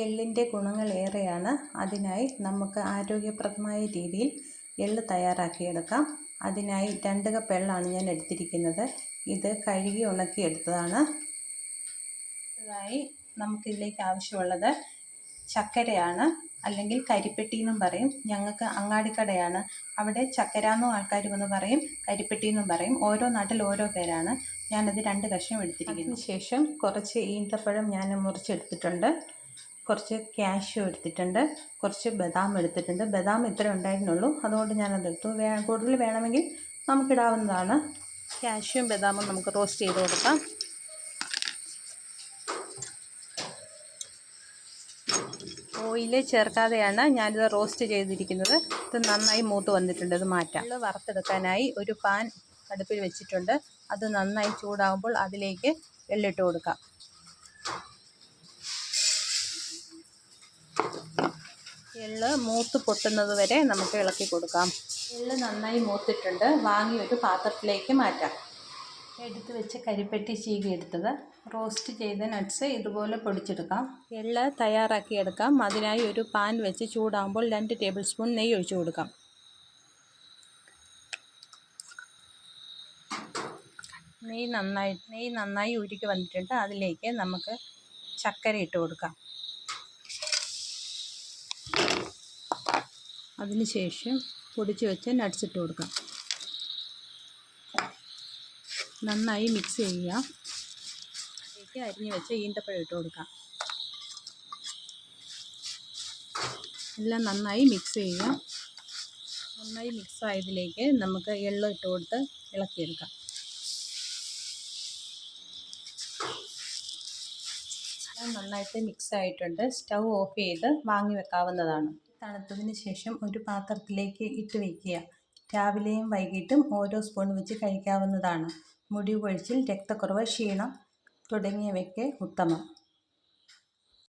എള്ളിന്റെ ഗുണങ്ങൾ ഏറെയാണ്. അതിനായി നമുക്ക് ആരോഗ്യപ്രദമായ രീതിയിൽ എള്ള് തയ്യാറാക്കിയെടുക്കാം. അതിനായി രണ്ട് കപ്പ് എള്ളാണ് ഞാൻ എടുത്തിരിക്കുന്നത്. ഇത് കഴുകി ഉണക്കി എടുത്തതാണ്. അടുത്തതായി നമുക്കിതിലേക്ക് ആവശ്യമുള്ളത് ചക്കരയാണ് അല്ലെങ്കിൽ കരിപ്പെട്ടി എന്നും പറയും. ഞങ്ങൾക്ക് അങ്ങാടിക്കടയാണ്. അവിടെ ചക്കര എന്നും ആൾക്കാർ വന്ന് പറയും കരിപ്പെട്ടി എന്നും പറയും. ഓരോ നാട്ടിൽ ഓരോ പേരാണ്. ഞാനത് രണ്ട് കഷ്ണം എടുത്തിരിക്കുന്നു. ശേഷം കുറച്ച് ഈന്തപ്പഴം ഞാൻ മുറിച്ചെടുത്തിട്ടുണ്ട്. കുറച്ച് ക്യാഷ്യൂ എടുത്തിട്ടുണ്ട് കുറച്ച് ബദാം എടുത്തിട്ടുണ്ട്. ബദാം ഇത്ര ഉണ്ടായിരുന്നുള്ളൂ. അതുകൊണ്ട് ഞാനത് എടുത്തു വേ കൂടുതൽ വേണമെങ്കിൽ നമുക്കിടാവുന്നതാണ്. ക്യാഷ്യൂം ബദാമും നമുക്ക് റോസ്റ്റ് ചെയ്ത് കൊടുക്കാം. ഓയിൽ ചേർക്കാതെയാണ് ഞാനിത് റോസ്റ്റ് ചെയ്തിരിക്കുന്നത്. ഇത് നന്നായി മൂത്ത് വന്നിട്ടുണ്ട്. ഇത് മാറ്റാം. നമ്മൾ വറുത്തെടുക്കാനായി ഒരു പാൻ അടുപ്പിൽ വെച്ചിട്ടുണ്ട്. അത് നന്നായി ചൂടാകുമ്പോൾ അതിലേക്ക് എള്ളിട്ട് കൊടുക്കാം. എള്ള് മൂത്ത് പൊട്ടുന്നത് വരെ നമുക്ക് ഇളക്കി കൊടുക്കാം. എള്ള് നന്നായി മൂത്തിട്ടുണ്ട്. വാങ്ങി ഒരു പാത്രത്തിലേക്ക് മാറ്റാം. എടുത്ത് വെച്ച് കരിപ്പെട്ടി ചീകി എടുത്തത്. റോസ്റ്റ് ചെയ്ത നട്ട്സ് ഇതുപോലെ പൊടിച്ചെടുക്കാം. എള്ള് തയ്യാറാക്കിയെടുക്കാം അതിനായി ഒരു പാൻ വെച്ച് ചൂടാകുമ്പോൾ രണ്ട് ടേബിൾ സ്പൂൺ നെയ്യ് ഒഴിച്ചു കൊടുക്കാം. നെയ്യ് നന്നായി നെയ്യ് നന്നായി ഉരുക്കി വന്നിട്ടുണ്ട്. അതിലേക്ക് നമുക്ക് ചക്കര ഇട്ട് കൊടുക്കാം. അതിനുശേഷം പൊടിച്ച് വെച്ച് നട്ട്സ് ഇട്ട് കൊടുക്കാം. നന്നായി മിക്സ് ചെയ്യുക. അതിലേക്ക് അരിഞ്ഞ് വെച്ച് ഈന്തപ്പഴം ഇട്ട് കൊടുക്കാം. എല്ലാം നന്നായി മിക്സ് ചെയ്യുക. നന്നായി മിക്സ് ആയതിലേക്ക് നമുക്ക് എള്ള് ഇട്ട് കൊടുത്ത് ഇളക്കിയെടുക്കാം. നന്നായിട്ട് മിക്സ് ആയിട്ടുണ്ട്. സ്റ്റൗ ഓഫ് ചെയ്ത് വാങ്ങി വെക്കാവുന്നതാണ്. തണുത്തതിന് ശേഷം ഒരു പാത്രത്തിലേക്ക് ഇട്ട് വയ്ക്കുക രാവിലെയും വൈകിട്ടും ഓരോ സ്പൂൺ വെച്ച് കഴിക്കാവുന്നതാണ്. മുടി കൊഴിച്ചിൽ രക്തക്കുറവ് ക്ഷീണം തുടങ്ങിയവയ്ക്ക് ഉത്തമം.